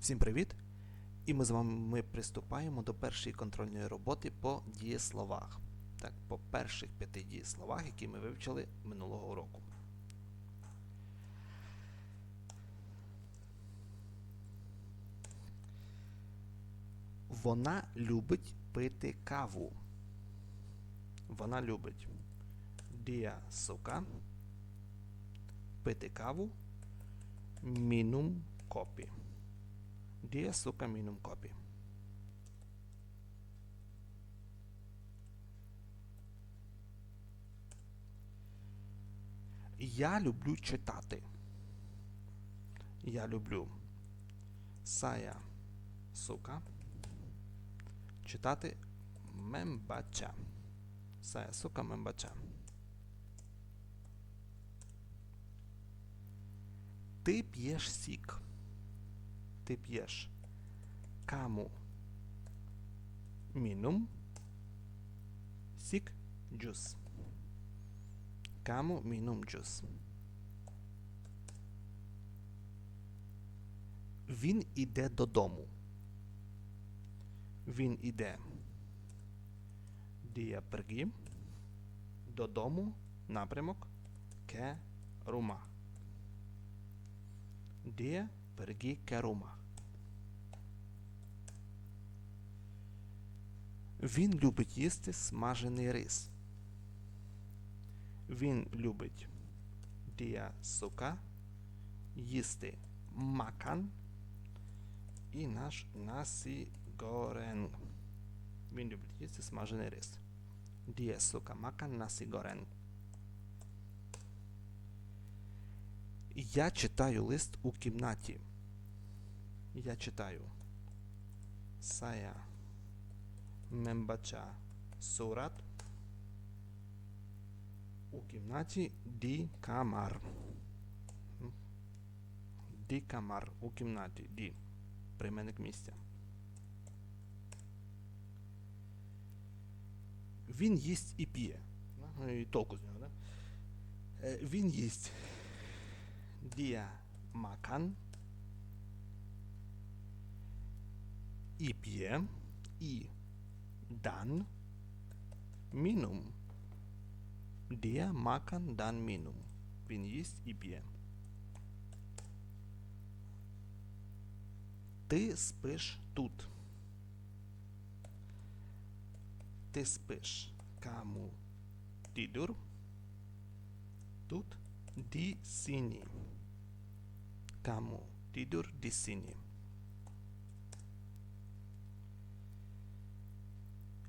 Всім привіт! І ми з вами ми приступаємо до першої контрольної роботи по дієсловах. Так, по перших п'яти дієсловах, які ми вивчили минулого уроку. Вона любить пити каву. Вона любить дія сука. Пити каву. Мінум копі. Дія сука мінум копі. Я люблю читати. Я люблю сая сука. Читати мембача. Сая сука мембача. Ти п'єш сік. Ти п'єш? Каму. Мінум. Сік. Джус. Каму мінум джус. Він іде додому. Він іде. Дія пергі додому. Напрямок. Ке. Рума. Дія пергі ке. Він любить їсти смажений рис. Він любить дія сука їсти макан і наш насі горен. Він любить їсти смажений рис. Дія сука макан насі горен. Я читаю лист у кімнаті. Я читаю. Сая membaca surat у кімнаті ді камар. Ді камар у кімнаті. Ді. Прийменник місця. Він їсть і п'є. Ну, І толку з нього, да? Е, Він їсть. Дія макан. І п'є. І dan minum. Dia makan dan minum. Він їсть і п'є. Ти спиш тут. Ти спиш. Kamu tidur. Тут di sini. Kamu tidur di sini.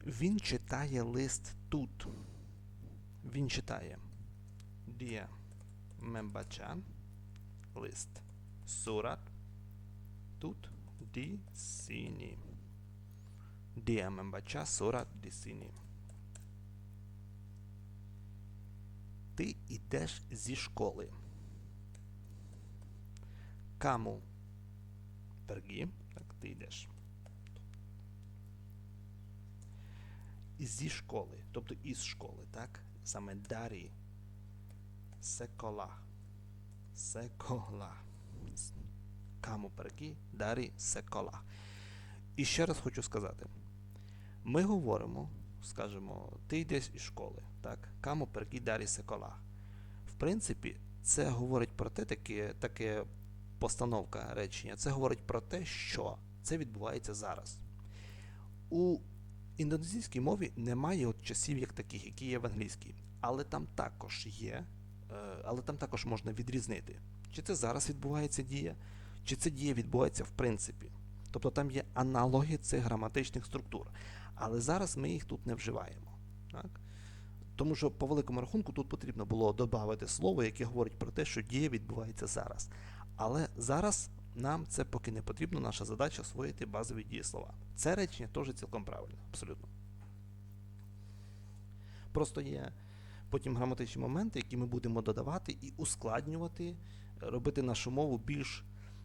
Він читає лист тут. Він читає. Дія мембача. Лист. Сурат. Тут ді сіні. Дія мембача сурат ді сіні. Ти йдеш зі школи. Каму пергі. Так, ти йдеш. Зі школи, тобто із школи, так? Саме дарі секола. Секола. Каму перекі, дарі секола. І ще раз хочу сказати: ми говоримо, скажімо, ти йдеш із школи, так? Каму перекі, дарі секола. В принципі, це говорить про те, таке, таке постановка речення. Це говорить про те, що це відбувається зараз. У індонезійській мові немає от часів як таких, які є в англійській. Але там також є, е, але там також можна відрізнити, чи це зараз відбувається дія, чи це дія відбувається в принципі. Тобто там є аналоги цих граматичних структур. Але зараз ми їх тут не вживаємо. Так? Тому що по великому рахунку тут потрібно було додати слово, яке говорить про те, що дія відбувається зараз. Але зараз нам це поки не потрібно, наша задача освоїти базові дієслова. Це речення теж цілком правильно, абсолютно. Просто є потім граматичні моменти, які ми будемо додавати і ускладнювати, робити нашу мову більш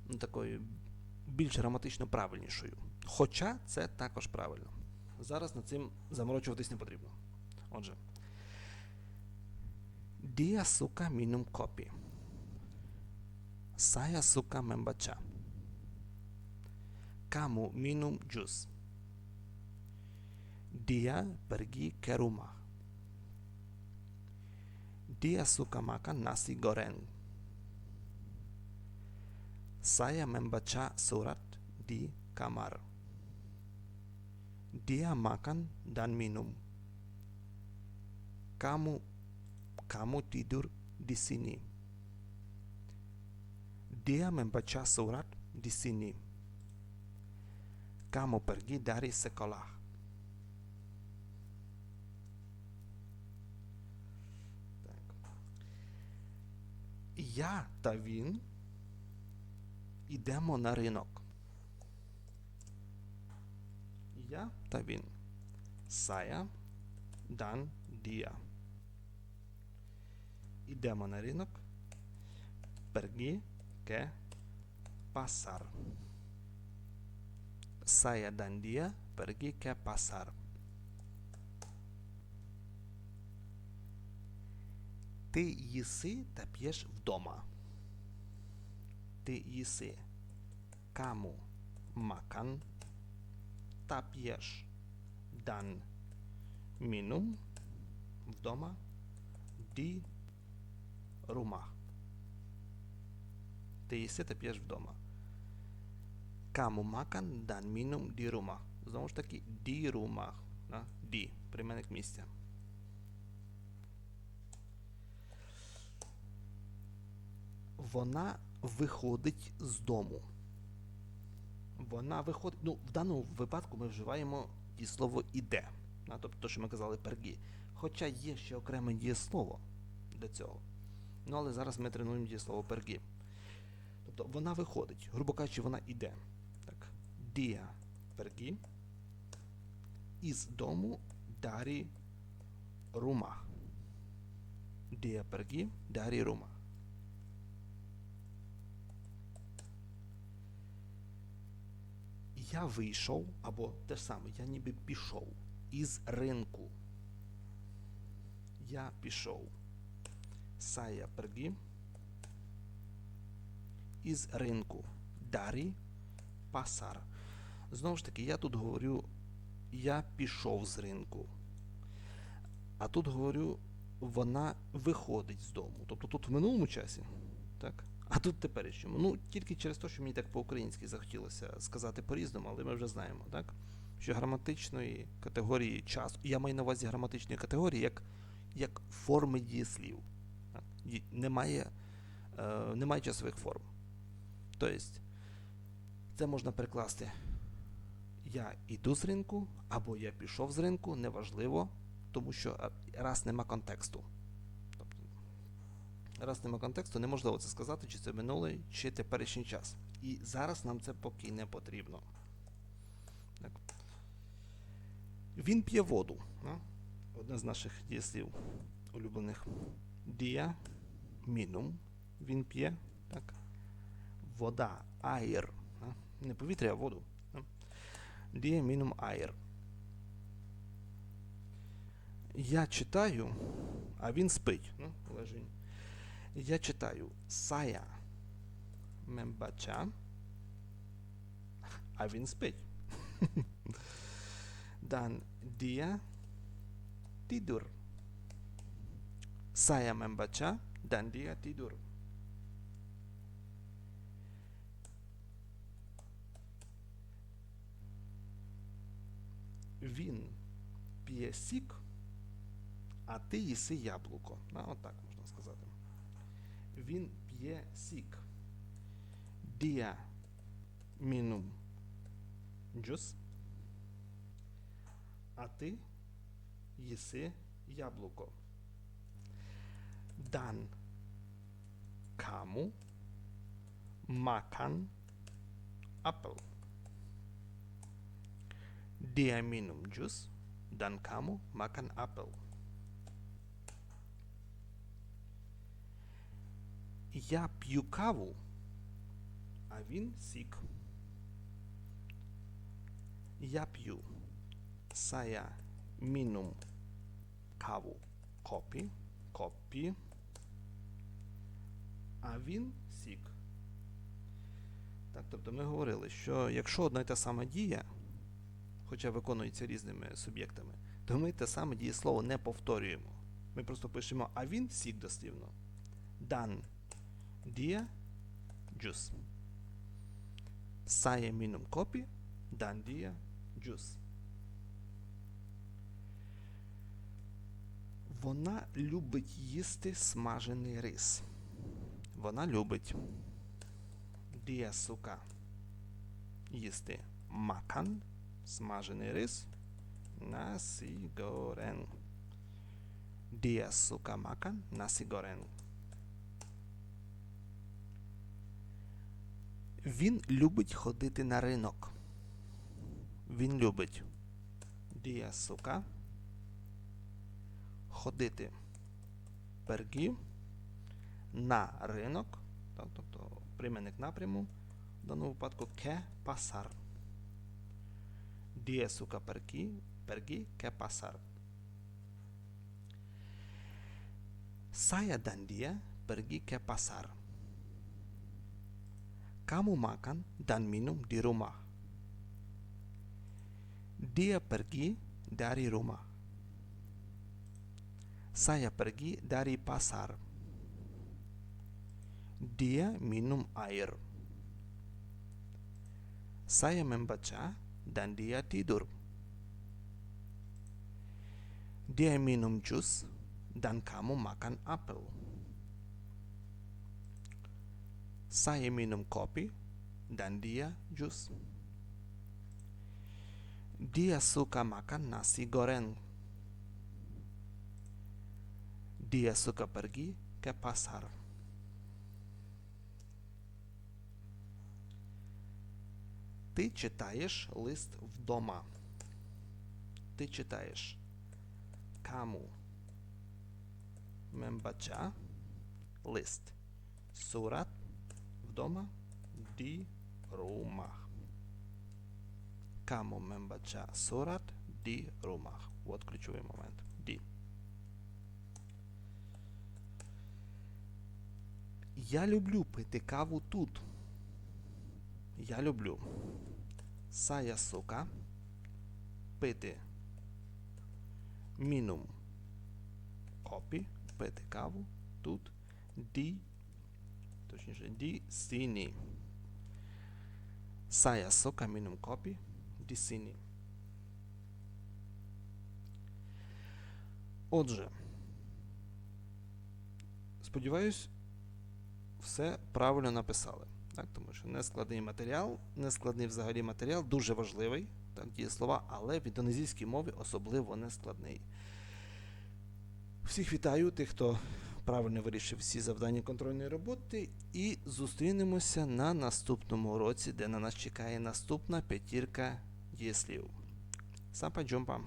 ну, такою, більш граматично правильнішою. Хоча це також правильно. Зараз над цим заморочуватись не потрібно. Отже, Dia suka minum kopi. Saya suka membaca. Kamu minum jus. Dia pergi ke rumah. Dia suka makan nasi goreng. Saya membaca surat di kamar. Dia makan dan minum. Kamu kamu tidur di sini. Dia membaca surat di sini. Kamu pergi dari sekolah. Так. Я та він йдемо на ринок. Я та він. Saya dan dia. Йдемо на ринок. Pergi ke pasar. Saya dan dia pergi ke pasar. Ти їси та п'єш вдома. Ти їси каму макан та п'єш дан мінум вдома ді рума. Ти їси та п'єш вдома. Каму макан дан мінум ді рума. Знову ж таки, ді рума. Да? Ді. Прийменник місця. Вона виходить з дому. Вона виходить. Ну, в даному випадку ми вживаємо дієслово іде. Тобто, те, що ми казали пергі. Хоча є ще окреме дієслово для цього. Ну, але зараз ми тренуємо дієслово пергі. Тобто вона виходить, грубо кажучи, вона іде. Так. Дія пергі. Із дому дарі рума. Дія пергі дарі рума. Я вийшов, або те ж саме, я ніби пішов із ринку. Я пішов. Saya pergi із ринку. Дарі пасар. Знову ж таки, я тут говорю, я пішов з ринку. А тут говорю, вона виходить з дому. Тобто тут в минулому часі, так? А тут теперішньому. Ну, тільки через те, що мені так по-українськи захотілося сказати по-різному, але ми вже знаємо, так? Що граматичної категорії часу, я маю на увазі граматичної категорії як, як форми дієслів. Так? Немає, е, немає часових форм. Тобто, це можна перекласти я йду з ринку, або я пішов з ринку, неважливо, тому що е, раз нема контексту. Тобто, раз нема контексту, неможливо це сказати, чи це минулий, чи теперішній час. І зараз нам це поки не потрібно. Так. Він п'є воду. Одне з наших дієслів улюблених. Дія, мінум. Він п'є. Так. Вода, аєр. Не повітря, а воду. Дія, мінум, аєр. Я читаю, а він спить. Ну, лежить. Я читаю Сая Мембача, а він спить. Dan dia tidur. Saya membaca dan dia tidur. Він п'є сік, а ти їси яблуко. А, отак можна сказати. Він п'є сік. Dia minum jus. А ти їси яблуко. Dan kamu makan apel. Dia minum jus dan kamu makan apel. Я п'ю каву, а він сік. Я п'ю. Saya minum каву. Kopi. Kopi. А він сік. Так, тобто ми говорили, що якщо одна й та сама дія, хоча виконується різними суб'єктами, то ми те саме дієслово не повторюємо. Ми просто пишемо а він сік дослівно. Dan dia jus. Saya minum kopi dan dia jus. Вона любить їсти смажений рис. Вона любить. Dia suka їсти макан, смажений рис, nasi goreng. Dia suka makan nasi. Він любить ходити на ринок. Він любить. Suka ходити пергі на ринок, тобто прийменник напряму, в даному випадку ке пасар. Dia suka pergi, pergi ke pasar. Saya dan dia pergi ke pasar. Kamu makan dan minum di rumah. Dia pergi dari rumah. Saya pergi dari pasar. Dia minum air. Saya membaca dan dia tidur. Dia minum jus dan kamu makan apel. Saya minum kopi dan dia jus. Dia suka makan nasi goreng. Dia suka pergi ke pasar. Ти читаєш лист вдома. Ти читаєш каму мембача лист. Сурат вдома ді румах. Каму мембача сурат ді румах. От ключовий момент. Ді. Я люблю пити каву тут. Я люблю. Saya suka пити minum kopi, пити каву тут ді, точніше, ді. Saya suka minum kopi di sini. Отже, сподіваюсь, все правильно написали. Так, тому що нескладний матеріал, нескладний взагалі матеріал, дуже важливий, так, дієслова, але в індонезійській мові особливо нескладний. Всіх вітаю, тих, хто правильно вирішив всі завдання контрольної роботи, і зустрінемося на наступному уроці, де на нас чекає наступна п'ятірка дієслів. Сапа джумпа.